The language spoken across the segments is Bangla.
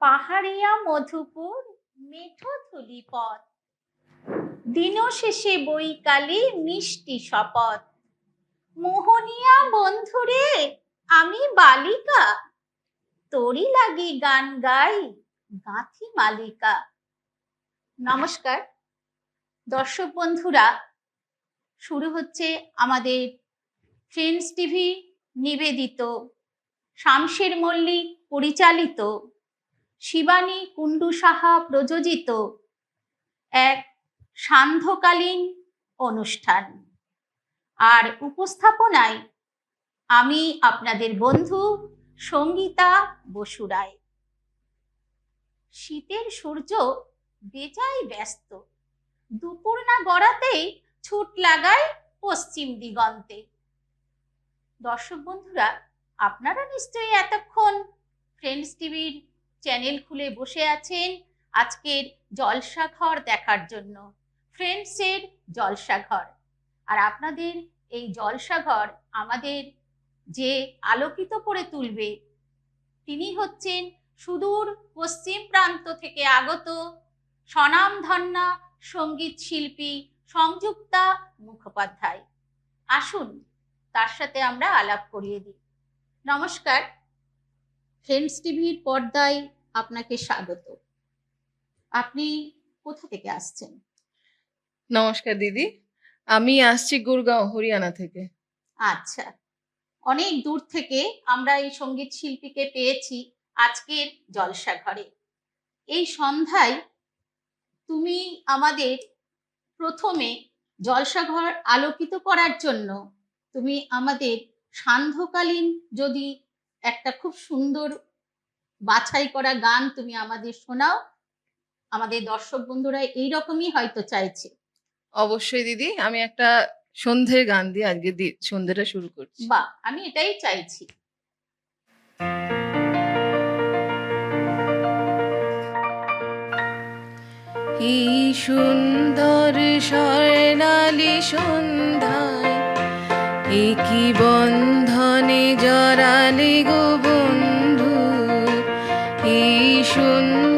পাহাড়িয়া মধুপুর মেঠো ধুলি পথ। দিন শেষে বৈকালে মিষ্টি শপথ। মোহনিয়া বন্ধুরে, আমি বালিকা। তোরই লাগি গান গাই গাঁথি মালিকা। নমস্কার। দর্শক বন্ধুরা, শুরু হচ্ছে আমাদের ফ্রেন্ডস টিভি নিবেদিত, শামশের মল্লিক পরিচালিত শিবানী কুণ্ডু সাহা প্রযোজিত এক সান্ধ্যকালীন অনুষ্ঠান। আর উপস্থাপনায় আমি আপনাদের বন্ধু সঙ্গীতা বসুরায় শীতের সূর্য বেজায় ব্যস্ত। দুপুর না গড়াতেই ছুট লাগায় পশ্চিম দিগন্তে। দর্শক বন্ধুরা, আপনারা নিশ্চয়ই এতক্ষণ ফ্রেন্ডস টিভির চ্যানেল খুলে বসে আছেন আজকের জলসাঘর দেখার জন্য। ফ্রেন্ডসের জলসাঘর। আর আপনাদের এই জলসাঘর আমাদের যে আলোকিত করে তুলবে, তিনি হচ্ছেন সুদূর পশ্চিম প্রান্ত থেকে আগত স্বনামধন্যা সংগীত শিল্পী সংযুক্তা মুখোপাধ্যায়। আসুন, তার সাথে আমরা আলাপ করিয়ে দিই। নমস্কার ফ্রেন্ডস টিভির পর্দায় আপনাকে স্বাগত। আপনি কোথা থেকে আসছেন? নমস্কার দিদি আমি আসছি গুরগাঁও হরিয়ানা থেকে। আচ্ছা অনেক দূর থেকে আমরা এই সংগীত শিল্পীকে পেয়েছি আজকের জলসাঘরে। এই সন্ধ্যায় তুমি আমাদের প্রথমে জলসাঘর আলোকিত করার জন্য তুমি আমাদের সান্ধ্যকালীন যদি একটা খুব সুন্দর বাছাই করা গান তুমি আমাদের শোনাও। আমাদের দর্শক বন্ধুরা এইরকমই হয়তো চাইছে। অবশ্যই দিদি আমি একটা সন্ধ্যের গান দিয়ে আজকে সন্ধ্যেটা শুরু করছি। বা আমি এটাই চাইছি। এই সুন্দর স্বর্ণালী সন্ধ্যায় একই বন্ধনে জড়ালে গো বন্ধু এই সুন্দর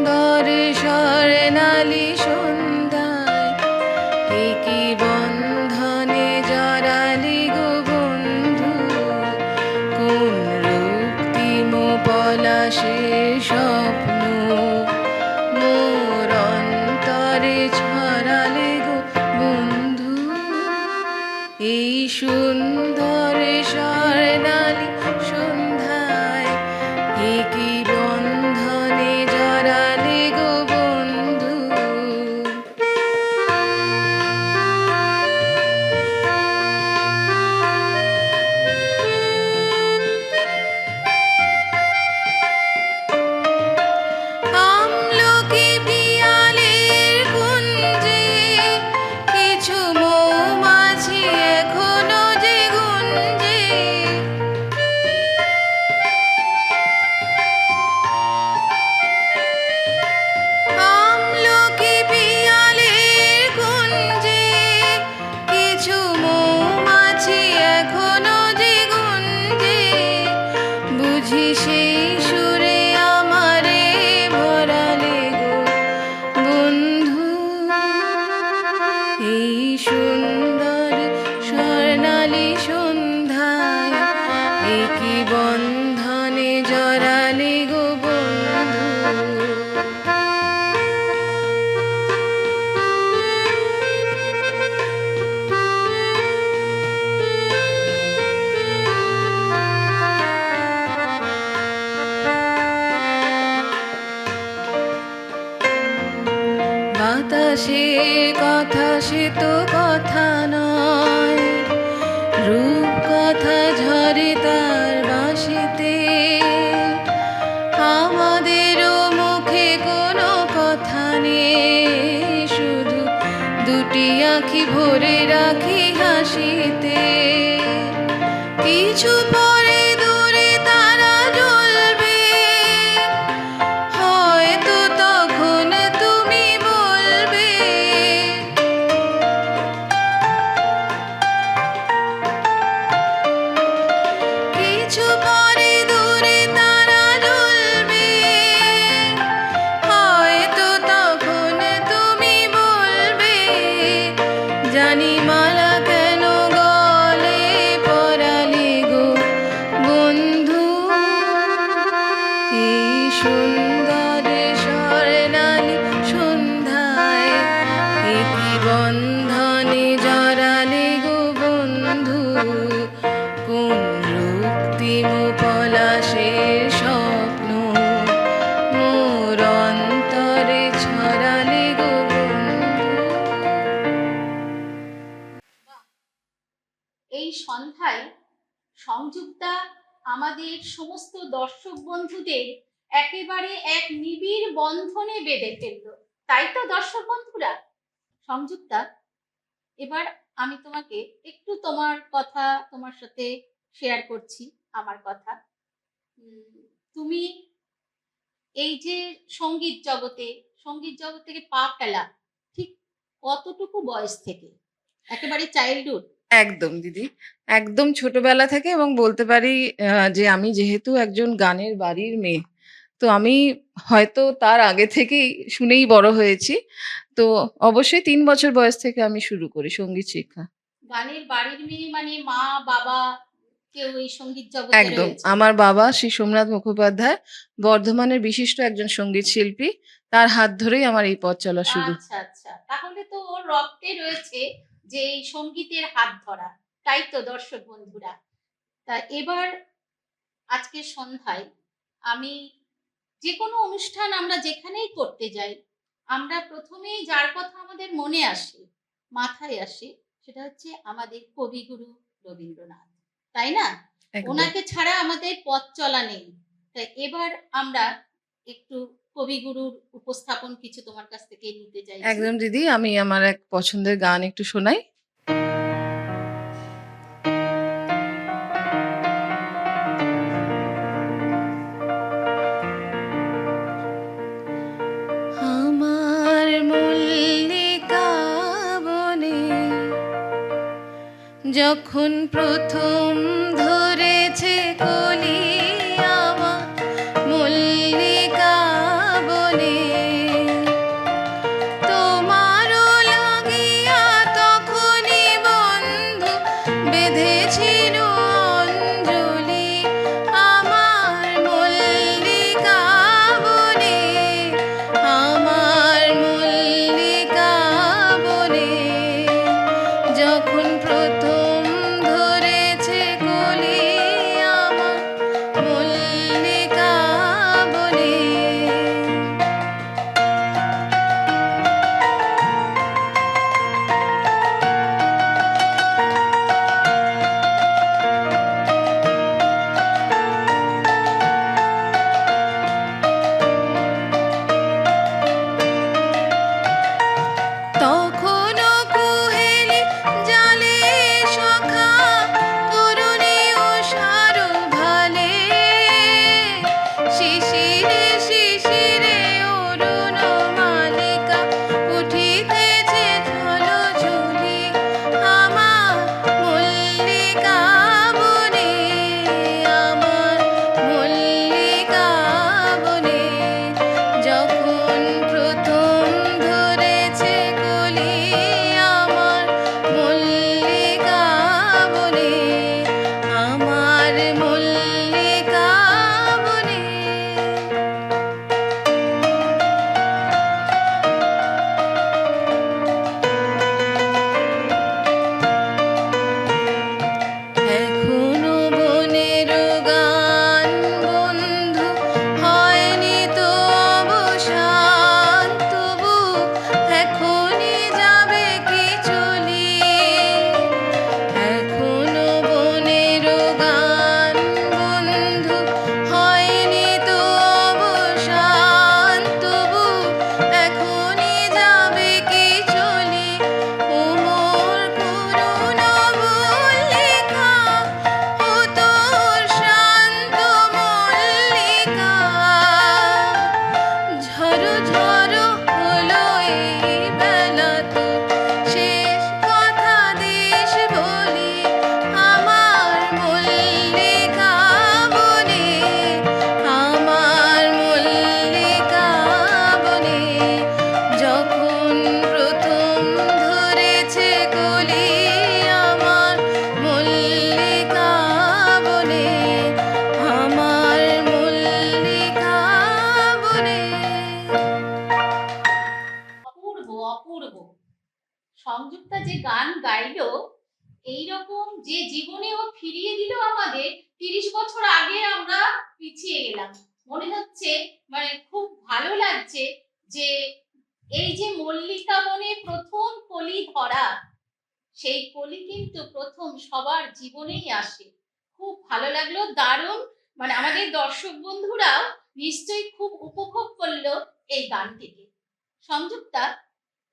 এই সন্ধ্যায় সংযুক্তা আমাদের সমস্ত দর্শক বন্ধুদের একেবারে এক নিবিড় বন্ধনে বেঁধে ফেলল। তাই তো দর্শক বন্ধুরা। সংযুক্তা, এবার আমি তোমাকে একটু তোমার কথা, তোমার সাথে শেয়ার করছি, আমার কথা। তুমি এই যে সংগীত জগতে, সংগীত জগৎ থেকে পা ফেলা, ঠিক কতটুকু বয়স থেকে? একেবারে চাইল্ডহুড একদম দিদি। একদম ছোটবেলা থেকে এবং বলতে পারি যে আমি যেহেতু একজন গানের বাড়ির মেয়ে তো আমি হয়তো তার আগে থেকেই শুনেই বড় হয়েছি। তো অবশ্যই তিন বছর বয়স থেকে আমি শুরু করি সংগীত শিক্ষা। গানের বাড়ির মেয়ে মানে মা বাবা কেউ এই সংগীত জগতে একদম। রয়েছে? আমার বাবা শ্রী সোমনাথ মুখোপাধ্যায় বর্ধমানের বিশিষ্ট একজন সংগীত শিল্পী। তার হাত ধরেই আমার এই পথ চলা শুরু। আচ্ছা আচ্ছা। তাহলে তো ওর রক্তে রয়েছে। যে এই সঙ্গীতের হাত ধরা তাই তো দর্শক বন্ধুরা। তা এবার আজকে সন্ধ্যায় আমি যে কোনো অনুষ্ঠান আমরা যেখানেই করতে যাই আমরা প্রথমেই যার কথা আমাদের মনে আসে মাথায় আসে সেটা হচ্ছে আমাদের কবিগুরু রবীন্দ্রনাথ। তাই না? ওনাকে ছাড়া আমাদের পথ চলা নেই। তাই এবার আমরা একটু কবিগুরুর উপস্থাপন কিছু তোমার কাছ থেকে নিতে চাই একদম দিদি আমি আমার এক পছন্দের গান একটু শোনাই। যখন প্রথম ধরেছে কলি কিন্তু প্রথম সবার জীবনেই আসে। খুব ভালো লাগল, দারুণ। মানে আমাদের দর্শক বন্ধুরাও নিশ্চয়ই খুব উপভোগ করল এই গানটিকে সংযুক্তা,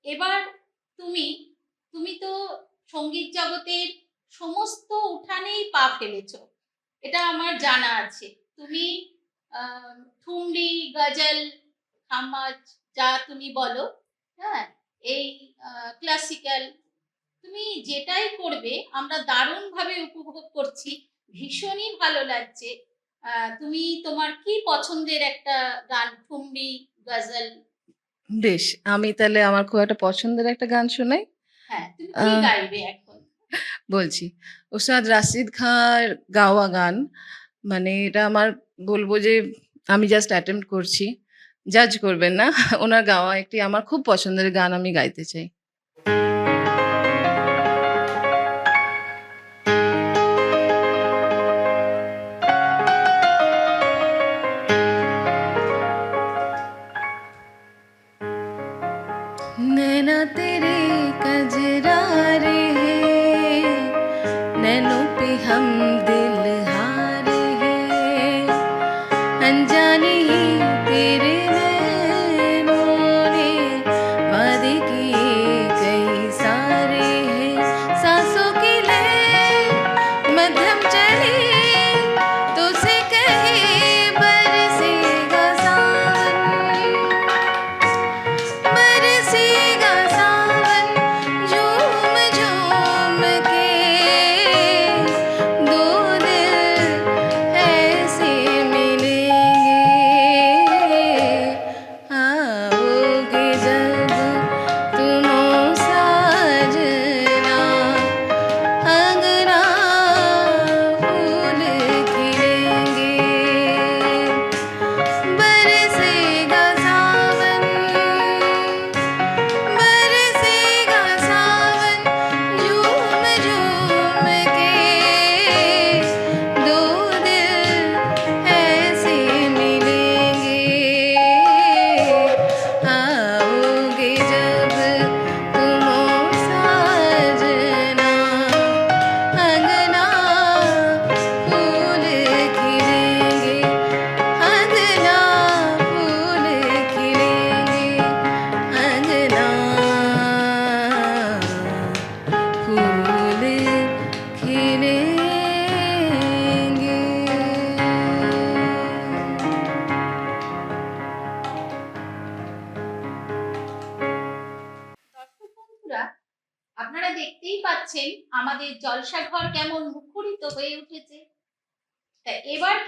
এবার তুমি তুমি তো সংগীত জগতের সমস্ত উঠানেই পা ফেলেছ। এটা আমার জানা আছে। তুমি ঠুমরি গজল, খামাজ, যা তুমি বলো হ্যাঁ? এই ক্লাসিক্যাল তুমি যেটাই করবে আমরা দারুণভাবে উপভোগ করছি। ভীষণই ভালো লাগছে। তুমি তোমার কি পছন্দের একটা গান? ঠুমরি গজল? বেশ আমি তাহলে আমার খুব একটা পছন্দের একটা গান শোনাই। হ্যাঁ তুমি কি গাইবে এখন? বলছি ওস্তাদ রাশিদ খাঁর গাওয়া গান মানে এটা আমার বলব যে আমি জাস্ট অ্যাটেম্প্ট করছি। জাজ করবেন না ওনার গাওয়া একটি আমার খুব পছন্দের গান আমি গাইতে চাই। हम दिल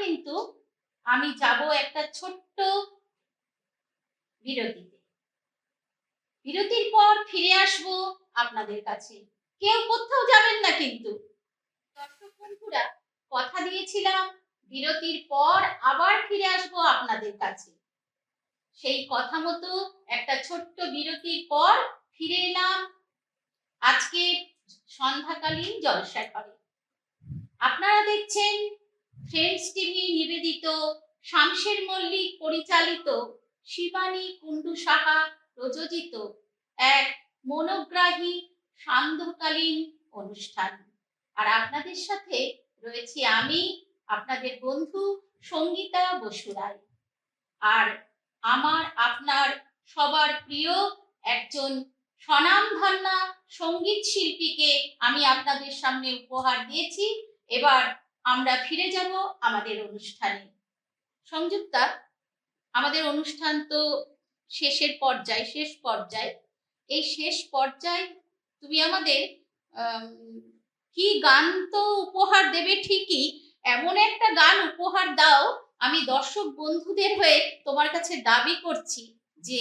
কিন্তু আমি যাব একটা ছোট্ট বিরতিতে। বিরতির পর ফিরে আসব আপনাদের কাছে। কেউ কোথাও যাবেন না কিন্তু। দর্শক বন্ধুরা, কথা দিয়েছিলাম, বিরতির পর আবার ফিরে আসব আপনাদের কাছে। সেই কথা মতো একটা ছোট্ট বিরতির পর ফিরে এলাম আজকে সন্ধ্যাকালীন জলসা ঘরে আপনারা দেখছেন ফ্রেন্ডস টিভি নিবেদিত শামশের মল্লিক পরিচালিত শিবানী কুণ্ডু সাহা প্রযোজিত এক মনোগ্রাহী সান্ধ্যকালীন অনুষ্ঠান। আর আপনাদের সাথে রয়েছি আমি, আপনাদের বন্ধু সঙ্গীতা বসুরায় আর আমার, আপনার সবার প্রিয় একজন স্বনামধন্যা সংগীত শিল্পীকে আমি আপনাদের সামনে উপহার দিয়েছি। এবার আমরা ফিরে যাব আমাদের অনুষ্ঠানে। সংযুক্তা আমাদের অনুষ্ঠান তো শেষের পর্যায়ে শেষ পর্যায়ে। এই শেষ পর্যায়ে তুমি আমাদের আম, কি গান তো উপহার দেবে ঠিকই এমন একটা গান উপহার দাও আমি দর্শক বন্ধুদের হয়ে তোমার কাছে দাবি করছি যে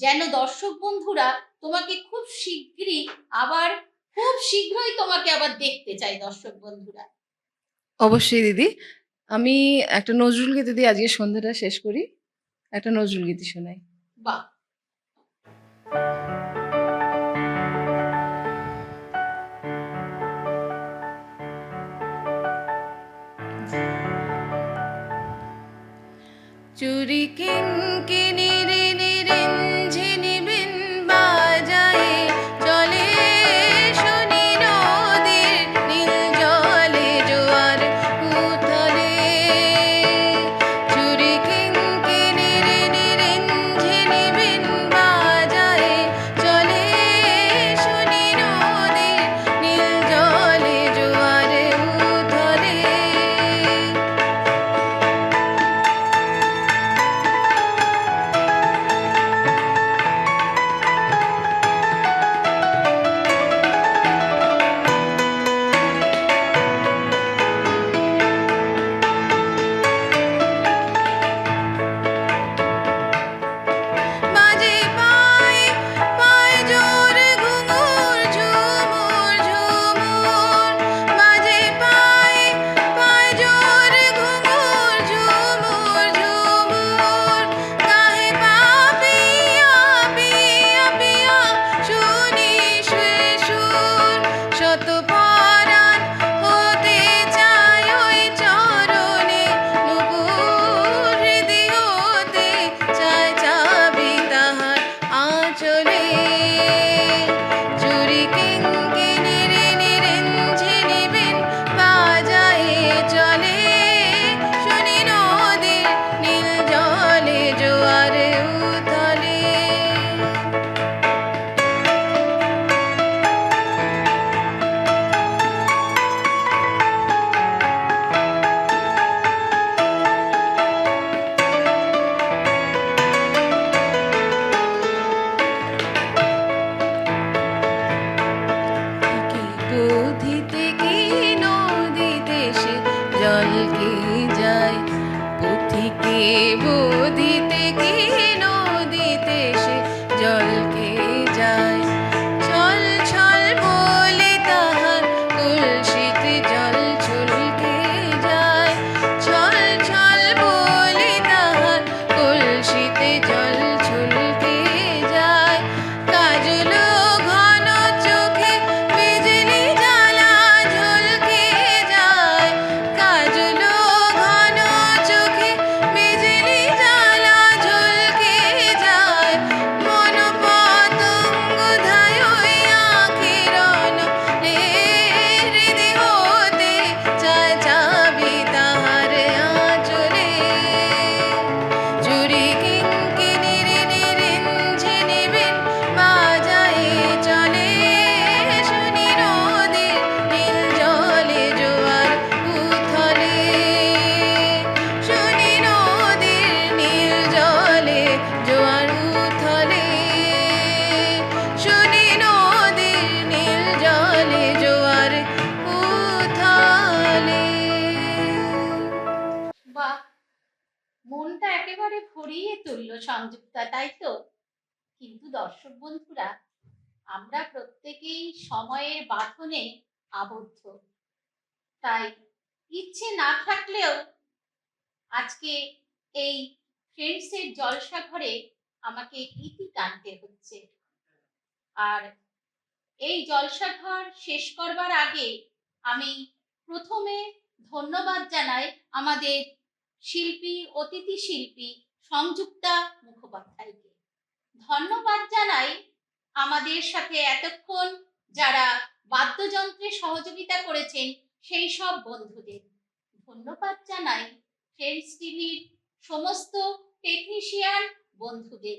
যেন দর্শক বন্ধুরা তোমাকে খুব শীঘ্রই আবার খুব শীঘ্রই তোমাকে আবার দেখতে চাই দর্শক বন্ধুরা। অবশ্যই দিদি। আমি একটা নজরুল গীতি দিয়ে আজকে সন্ধ্যাটা শেষ করি। একটা নজরুল গীতি শোনাই। বাহ! চুরি কিনকিনির ভরিয়ে তুললো সংযুক্তা, তাই তো? কিন্তু দর্শক বন্ধুরা, আমরা প্রত্যেকেই সময়ের বাঁধনে আবদ্ধ। তাই ইচ্ছে না থাকলেও আজকে এই ফ্রেন্ডসের জলসা ঘরে আমাকে ইতি টানতে হচ্ছে। আর এই জলসা ঘর শেষ করবার আগে আমি প্রথমে ধন্যবাদ জানাই আমাদের শিল্পী, অতিথি শিল্পী সংযুক্তা মুখোপাধ্যায়কে। ধন্যবাদ জানাই আমাদের সাথে এতক্ষণ যারা বাদ্যযন্ত্রে সহযোগিতা করেছেন সেই সব বন্ধুদের। ধন্যবাদ জানাই ফ্রেন্ডস টিভির সমস্ত টেকনিশিয়ান বন্ধুদের।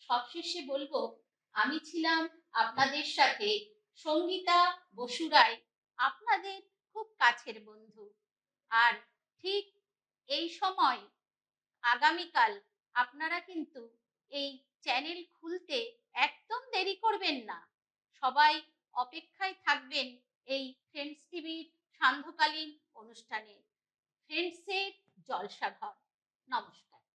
সবশেষে বলব, আমি ছিলাম আপনাদের সাথে সঙ্গীতা বসুরাই আপনাদের খুব কাছের বন্ধু। আর ঠিক এই সময় আগামীকাল আপনারা কিন্তু এই চ্যানেল খুলতে একদম দেরি করবেন না। সবাই অপেক্ষায় থাকবেন এই ফ্রেন্ডস টিভির সান্ধ্যকালীন অনুষ্ঠানে। ফ্রেন্ডসের জলসাঘর। নমস্কার।